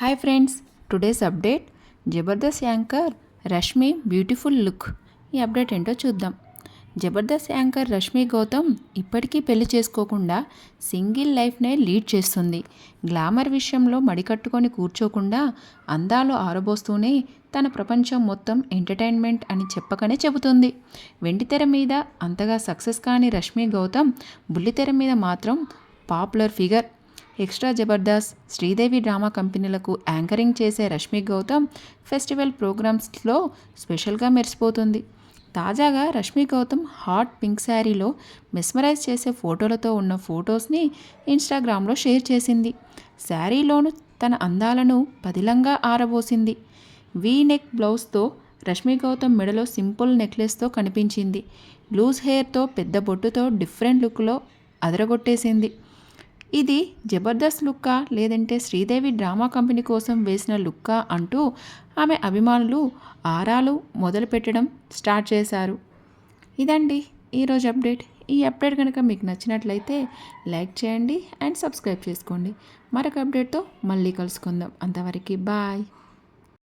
Hi friends today's update Jabardasth anchor Rashmi beautiful look ఈ update ఏంటో చూద్దాం. Jabardasth anchor Rashmi Gautam ఇప్పటికీ పెళ్ళి చేసుకోకుండా సింగిల్ లైఫ్నే లీడ్ చేస్తుంది. గ్లామర్ విషయంలో మడికట్టుకొని కూర్చోకుండా అందాలు ఆరబోస్తూనే తన ప్రపంచం మొత్తం ఎంటర్టైన్మెంట్ అని చెప్పకనే చెబుతుంది. వెండితెర మీద అంతగా సక్సెస్ కాని రష్మి గౌతమ్ బుల్లితెర మీద మాత్రం popular figure extra Jabardasth Sridevi drama కంపెనీలకు యాంకరింగ్ చేసే రష్మి గౌతమ్ ఫెస్టివల్ ప్రోగ్రామ్స్లో స్పెషల్గా మెరిసిపోతుంది. తాజాగా రష్మి గౌతమ్ హాట్ పింక్ శారీలో మెస్మరైజ్ చేసే ఫోటోలతో ఉన్న ఫొటోస్ని ఇన్స్టాగ్రామ్లో షేర్ చేసింది. శారీలోను తన అందాలను పదిలంగా ఆరబోసింది. వీ నెక్ బ్లౌజ్తో రష్మి గౌతమ్ మెడలో సింపుల్ నెక్లెస్తో కనిపించింది. లూజ్ హెయిర్తో పెద్ద బొట్టుతో డిఫరెంట్ లుక్లో అదరగొట్టేసింది. ఇది జబర్దస్త్ లుక్కా లేదంటే శ్రీదేవి డ్రామా కంపెనీ కోసం వేసిన లుక్కా అంటూ ఆమె అభిమానులు ఆరాలు మొదలుపెట్టడం స్టార్ట్ చేశారు. ఇదండి ఈరోజు అప్డేట్. ఈ అప్డేట్ కనుక మీకు నచ్చినట్లయితే లైక్ చేయండి అండ్ సబ్స్క్రైబ్ చేసుకోండి. మరొక అప్డేట్తో మళ్ళీ కలుసుకుందాం. అంతవరకు బాయ్.